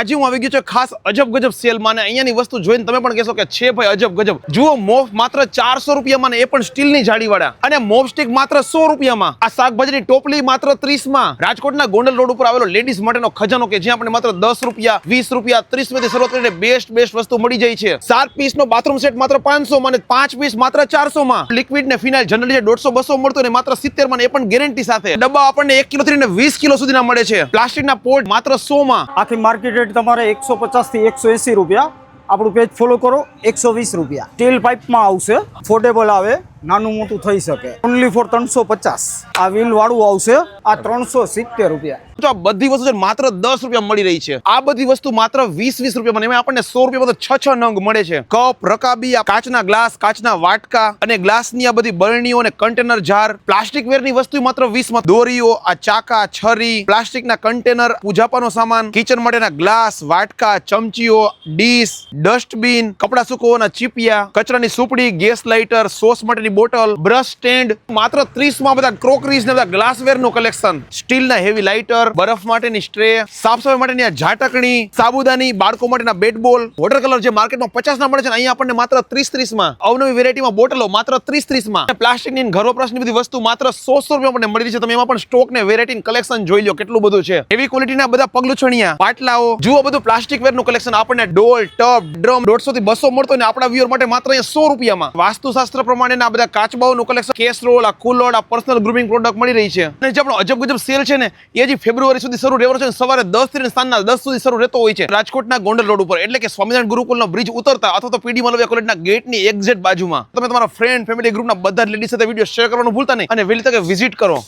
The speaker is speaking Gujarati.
આજે હું આવી ગયો છું ખાસ અજબ ગજબ સેલમાં અને અહીંયાની વસ્તુ જોઈને તમે પણ કહેશો કે છે ભાઈ અજબ ગજબ જુઓ, મોફ માત્ર ચારસો રૂપિયામાં એ પણ સ્ટીલની જાળીવાળા. અને મોફ સ્ટીક માત્ર સો રૂપિયામાં. આ શાકભાજીની ટોપલી માત્ર ત્રીસમાં. રાજકોટના ગોંડલ રોડ ઉપર આવેલો લેડીઝ માટેનો ખજાનો કે જ્યાં આપણે માત્ર દસ રૂપિયા, વીસ રૂપિયા, ત્રીસમાંથી શરૂઆત કરીને બેસ્ટ બેસ્ટ વસ્તુ મળી જાય છે. સાત પીસ નો બાથરૂમ સેટ માત્ર પાંચસો અને પાંચ પીસ માત્ર ચારસો માં લિક્વિડ ને ફિનાઇલ જનરલી દોઢસો, બસો મળતો ને માત્ર સિત્તેરમાં એ પણ ગેરંટી સાથે. ડબ્બા આપણને એક કિલો થી વીસ કિલો સુધીના મળે છે. પ્લાસ્ટિકના પોટ માત્ર સો માં આખી માર્કેટ રેટ તમારે એકસો પચાસથી એકસો એંસી રૂપિયા. આપણું પેજ ફોલો કરો, એકસો વીસ રૂપિયા. સ્ટીલ પાઇપમાં આવશે. ફોર્ડેબલ આવે. નાનું મોટું થઈ શકે. ઓનલી ફોર ત્રણસો પચાસ. આ વ્હીલ વાળું આવશે. આ ત્રણસો સિત્તેર રૂપિયા. આ બધી વસ્તુ છે માત્ર દસ રૂપિયા મળી રહી છે. આ બધી વસ્તુ માત્ર વીસ વીસ રૂપિયા એમાં આપણને સો રૂપિયા છ છ નંગ મળે છે. કપ, રકાબી કાચના ગ્લાસ, કાચના વાટકા અને ગ્લાસની આ બધી બરણીઓ અને કન્ટેનર જાર પ્લાસ્ટિક વેરની વસ્તુ માત્ર વીસમાં દોરીઓ, આ ચાકા, છરી, પ્લાસ્ટિકના કન્ટેનર પૂજાપાનો સામાન કિચન માટેના ગ્લાસ, વાટકા, ચમચીઓ, ડીશ ડસ્ટબિન કપડા સુકવવાના ચીપિયા, કચરાની સુપડી, ગેસ લાઇટર, સોસ માટેની બોટલ બ્રશ સ્ટેન્ડ માત્ર ત્રીસમાં બધા ક્રોકરીઝ ને બધા ગ્લાસવેરનું કલેક્શન સ્ટીલના હેવી લાઇટર બરફ માટેની સ્ટ્રે સાફ સફાઈ માટેની આ ઝાટકણી, સાબુદાની, બાળકો માટેના બેટ બોલ વોટર કલર જે માર્કેટમાં પચાસ ના મળે છે ને અહીંયા આપણને માત્ર ત્રીસ ત્રીસમાં અવનવી વેરાયટીમાં બોટલો માત્ર ત્રીસ ત્રીસમાં પ્લાસ્ટિકની ઘર વપરાશની બધી વસ્તુ માત્ર સો સો રૂપિયા આપણને મળી છે. તમે એમાં પણ સ્ટોક ને વેરાયટી કલેક્શન જોઈ લો કેટલું બધું છે. એવી ક્વોલિટીના બધા પગલુછણિયા, પાટલાઓ. જુઓ બધું પ્લાસ્ટિક વેરનું કલેક્શન આપણને ડોલ, ટબ, ડ્રમ દોઢસો થી બસો મળતો ને આપણા વ્યુઅર માટે માત્ર અહીંયા સો રૂપિયામાં. વાસ્તુશાસ્ત્ર પ્રમાણે આ બધા કાચબાઓનું કલેક્શન કેસરોલ આ કુલોડ આ પર્સનલ ગ્રુમિંગ પ્રોડક્ટ મળી રહી છે. અને જે આપણો અજબ ગજબ સેલ છે ને, એ હજી ફેબ્રુઆરી સુધી શરૂ રહેવાનો છે સવારે દસથી સાંજના દસ સુધી શરૂ રહેતો હોય છે. રાજકોટના ગોંડલ રોડ ઉપર. એટલે કે સ્વામિનારાયણ ગુરુકુલનો બ્રિજ ઉતરતા અથવા તો પીડી મલવિયા કોલેજના ગેટની એક્ઝેક્ટ બાજુમાં. તમે તમારા ફ્રેન્ડ ફેમિલી ગ્રુપના બધા લેડીઝ સાથે વીડિયો શેર કરવાનું ભૂલતા નહીં અને વહેલી તકે વિઝિટ કરો.